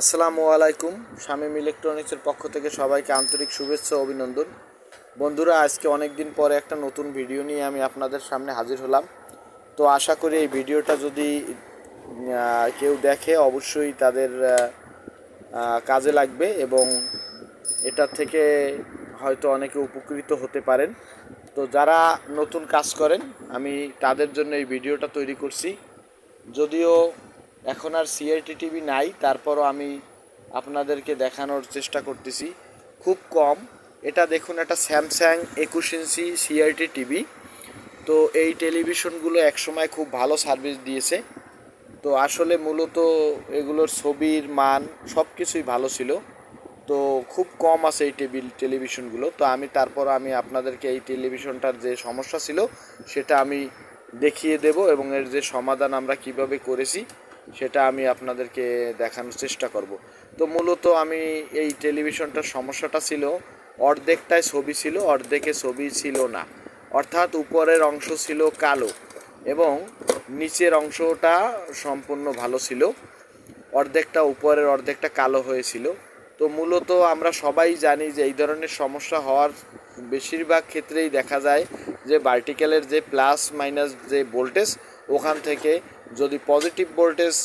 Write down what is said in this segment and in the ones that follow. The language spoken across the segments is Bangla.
আসসালামু আলাইকুম, শামীম ইলেকট্রনিক্সের পক্ষ থেকে সবাইকে আন্তরিক শুভেচ্ছা অভিনন্দন। বন্ধুরা, আজকে অনেক দিন পরে একটা নতুন ভিডিও নিয়ে আমি আপনাদের সামনে হাজির হলাম। তো আশা করি এই ভিডিওটা যদি কেউ দেখে অবশ্যই তাদের কাজে লাগবে এবং এটার থেকে হয়তো অনেকে উপকৃত হতে পারেন। তো যারা নতুন কাজ করেন, আমি তাদের জন্য এই ভিডিওটা তৈরি করছি। যদিও এখন আর সিআইটি টিভি নাই, তারপরও আমি আপনাদেরকে দেখানোর চেষ্টা করতেছি। খুব কম। এটা দেখুন একটা স্যামসাং একুশ ইঞ্চি সিআইটি টিভি তো এই টেলিভিশনগুলো একসময় খুব ভালো সার্ভিস দিয়েছে। তো আসলে মূলত এগুলোর ছবির মান সব কিছুই ভালো ছিল। তো খুব কম আছে এই টেবিল টেলিভিশনগুলো। তো আমি তারপর আমি আপনাদেরকে এই টেলিভিশনটার যে সমস্যা ছিল, সেটা আমি দেখিয়ে দেব এবং এর যে সমাধান আমরা কীভাবে করেছি সেটা আমি আপনাদেরকে দেখানোর চেষ্টা করব। তো মূলত আমি এই টেলিভিশনটার সমস্যাটা ছিল অর্ধেকটায় ছবি ছিল, অর্ধেকে ছবি ছিল না। অর্থাৎ উপরের অংশ ছিল কালো এবং নিচের অংশটা সম্পূর্ণ ভালো ছিল। অর্ধেকটা উপরের, অর্ধেকটা কালো হয়েছিল। তো মূলত আমরা সবাই জানি যে এই ধরনের সমস্যা হওয়ার বেশিরভাগ ক্ষেত্রেই দেখা যায় যে ভার্টিক্যালের যে প্লাস মাইনাস যে ভোল্টেজ ওখান থেকে যদি পজিটিভ ভোল্টেজ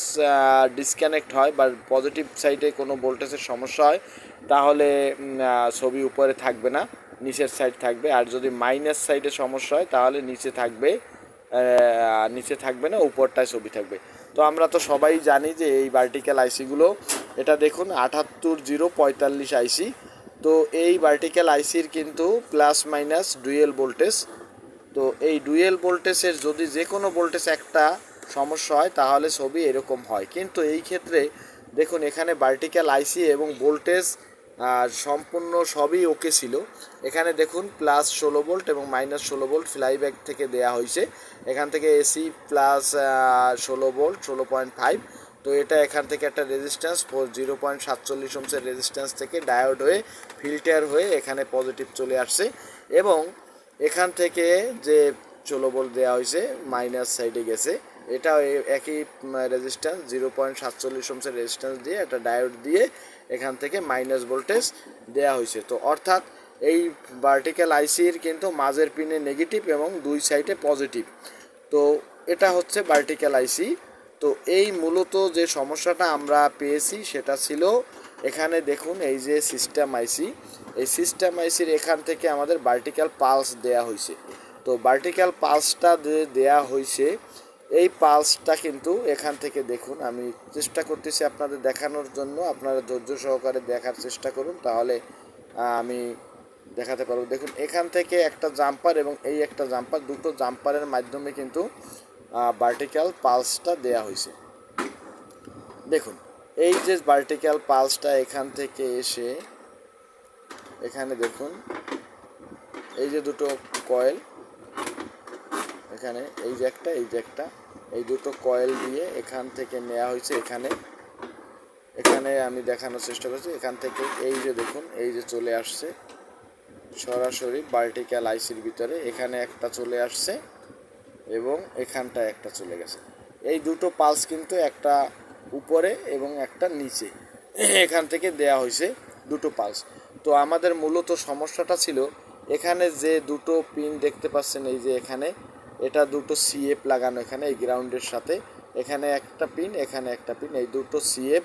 ডিসকানেক্ট হয় বা পজিটিভ সাইডে কোনো ভোল্টেজের সমস্যা হয়, তাহলে ছবি উপরে থাকবে না, নিচের সাইড থাকবে। আর যদি মাইনাস সাইডে সমস্যা হয়, তাহলে নিচে থাকবে নিচে থাকবে না, উপরটায় ছবি থাকবে। তো আমরা তো সবাই জানি যে এই ভার্টিক্যাল আইসিগুলো এটা দেখুন, আটাত্তর জিরো পঁয়তাল্লিশ আইসি তো এই ভার্টিক্যাল আইসির কিন্তু প্লাস মাইনাস ডুয়েল ভোল্টেজ তো এই ডুয়েল ভোল্টেজের যদি যে কোনো ভোল্টেজ একটা সমস্যা হয়, তাহলে ছবি এরকম হয়। কিন্তু এই ক্ষেত্রে দেখুন, এখানে ভার্টিক্যাল আইসি এবং ভোল্টেজ সম্পূর্ণ সবই ওকে ছিল। এখানে দেখুন প্লাস ষোলো ভোল্ট এবং মাইনাস ষোলো ভোল্ট ফ্লাইব্যাক থেকে দেয়া হয়েছে। এখান থেকে এসি প্লাস ষোলো ভোল্ট ষোলো পয়েন্ট ফাইভ তো এটা এখান থেকে একটা রেজিস্ট্যান্স ফোর জিরো পয়েন্ট সাতচল্লিশ ওমসের রেজিস্ট্যান্স থেকে ডায়োড হয়ে ফিল্টার হয়ে এখানে পজিটিভ চলে আসছে। এবং এখান থেকে যে ষোলো ভোল্ট দেওয়া হয়েছে মাইনাস সাইডে গেছে, এটা একই রেজিস্ট্যান্স জিরো পয়েন্ট সাতচল্লিশ ওমসের রেজিস্ট্যান্স দিয়ে একটা ডায়োড দিয়ে এখান থেকে মাইনাস ভোল্টেজ দেওয়া হয়েছে। তো অর্থাৎ এই ভার্টিক্যাল আইসির কিন্তু মাঝের পিনে নেগেটিভ এবং দুই সাইডে পজিটিভ তো এটা হচ্ছে ভার্টিক্যাল আইসি তো এই মূলত যে সমস্যাটা আমরা পেয়েছি সেটা ছিল এখানে দেখুন এই যে সিস্টেম আইসি এই সিস্টেম আইসির এখান থেকে আমাদের ভার্টিক্যাল পালস দেয়া হয়েছে তো ভার্টিক্যাল পালসটা দেয়া হয়েছে এই পালসটা কিন্তু এখান থেকে দেখুন, আমি চেষ্টা করতেছি আপনাদের দেখানোর জন্য। আপনারা ধৈর্য সহকারে দেখার চেষ্টা করুন, তাহলে আমি দেখাতে পারব। দেখুন, এখান থেকে একটা জাম্পার এবং এই একটা জাম্পার দুটো জাম্পারের মাধ্যমে কিন্তু ভার্টিক্যাল পালসটা দেয়া হয়েছে দেখুন এই যে ভার্টিক্যাল পালসটা এখান থেকে এসে, এখানে দেখুন, এই যে দুটো কয়েল এখানে এই যে একটা, এই যে একটা, এই দুটো কয়েল দিয়ে এখান থেকে নেওয়া হয়েছে এখানে। এখানে আমি দেখানোর চেষ্টা করছি, এখান থেকে এই যে দেখুন, এই যে চলে আসছে, সরাসরি ভার্টিক্যাল আইসির ভিতরে, এখানে একটা চলে আসছে এবং এখানটা একটা চলে গেছে। এই দুটো পালস কিন্তু একটা উপরে এবং একটা নিচে। এখান থেকে দেয়া হয়েছে দুটো পালস তো আমাদের মূলত সমস্যাটা ছিল, এখানে যে দুটো পিন দেখতে পাচ্ছেন, এই যে এখানে, এটা দুটো সিএফ লাগানো এখানে, এই গ্রাউন্ডের সাথে। এখানে একটা পিন এখানে একটা পিন এই দুটো সিএফ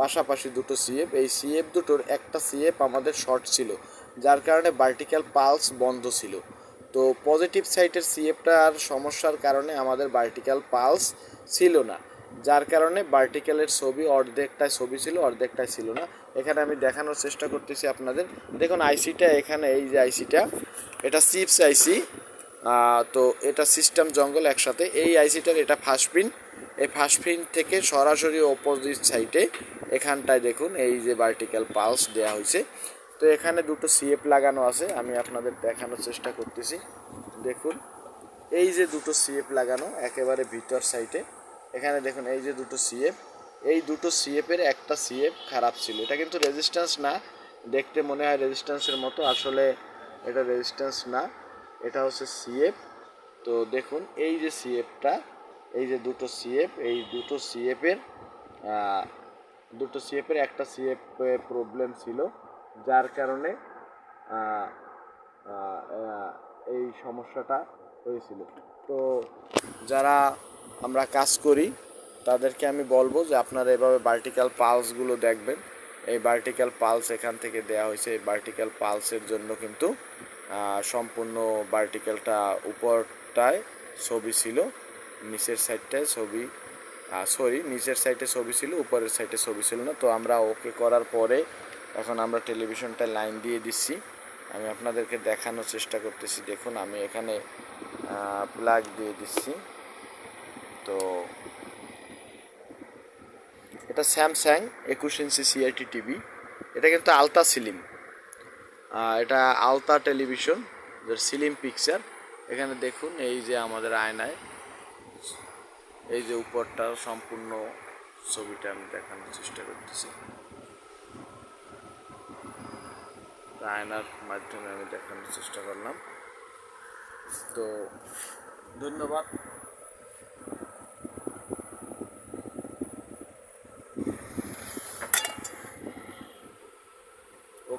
পাশাপাশি দুটো সিএফ এই সিএফ দুটোর একটা সিএফ আমাদের শর্ট ছিল, যার কারণে ভার্টিক্যাল পালস বন্ধ ছিল। তো পজিটিভ সাইটের সিএফটার সমস্যার কারণে আমাদের ভার্টিক্যাল পালস ছিল না। যার কারণে ভার্টিক্যালের ছবি অর্ধেকটায় ছবি ছিল, অর্ধেকটায় ছিল না। এখানে আমি দেখানোর চেষ্টা করতেছি আপনাদের। দেখুন আইসিটা এখানে, এই যে আইসিটা এটা চিপস আইসি তো এটা সিস্টেম জঙ্গল একসাথে। এই আইসিটার এটা ফার্স্ট প্রিন্ট এই ফার্স্ট প্রিন্ট থেকে সরাসরি অপোজিট সাইডে এখানটায় দেখুন, এই যে ভার্টিক্যাল পালস দেওয়া হয়েছে। তো এখানে দুটো সিএফ লাগানো আছে, আমি আপনাদের দেখানোর চেষ্টা করতেছি। দেখুন, এই যে দুটো সিএফ লাগানো, একেবারে ভিতর সাইডে এখানে দেখুন, এই যে দুটো সিএফ এই দুটো সিএফের একটা সিএফ খারাপ ছিল। এটা কিন্তু রেজিস্ট্যান্স না, দেখতে মনে হয় রেজিস্ট্যান্সের মতো, আসলে এটা রেজিস্ট্যান্স না, এটা হচ্ছে সিএফ তো দেখুন, এই যে সিএফটা এই যে দুটো সিএফ এই দুটো সিএফের দুটো সিএফের একটা সিএফ প্রবলেম ছিল, যার কারণে এই সমস্যাটা হয়েছিল। তো যারা আমরা কাজ করি, তাদেরকে আমি বলব যে আপনারা এভাবে ভার্টিক্যাল পালসগুলো দেখবেন। এই ভার্টিক্যাল পালস এখান থেকে দেওয়া হয়েছে। এই ভার্টিক্যাল পালসের জন্য কিন্তু সম্পূর্ণ ভার্টিক্যালটা উপরটায় ছবি ছিল, নিচের সাইডটায় ছবি সরি নিচের সাইডে ছবি ছিল, উপরের সাইডে ছবি ছিল না। তো আমরা ওকে করার পরে এখন আমরা টেলিভিশনটা লাইন দিয়ে দিচ্ছি। আমি আপনাদেরকে দেখানোর চেষ্টা করতেছি। দেখুন, আমি এখানে প্লাগ দিয়ে দিচ্ছি। তো এটা স্যামসাং একুশ ইঞ্চি সিআইটি টিভি এটা কিন্তু আলতা সিলিম। এটা আলতা টেলিভিশন সিলিম পিকচার এখানে দেখুন এই যে আমাদের আয়নায়, এই যে উপরটা সম্পূর্ণ ছবিটা আমি দেখানোর চেষ্টা করতেছি। আয়নার মাধ্যমে আমি দেখানোর চেষ্টা করলাম। তো ধন্যবাদ।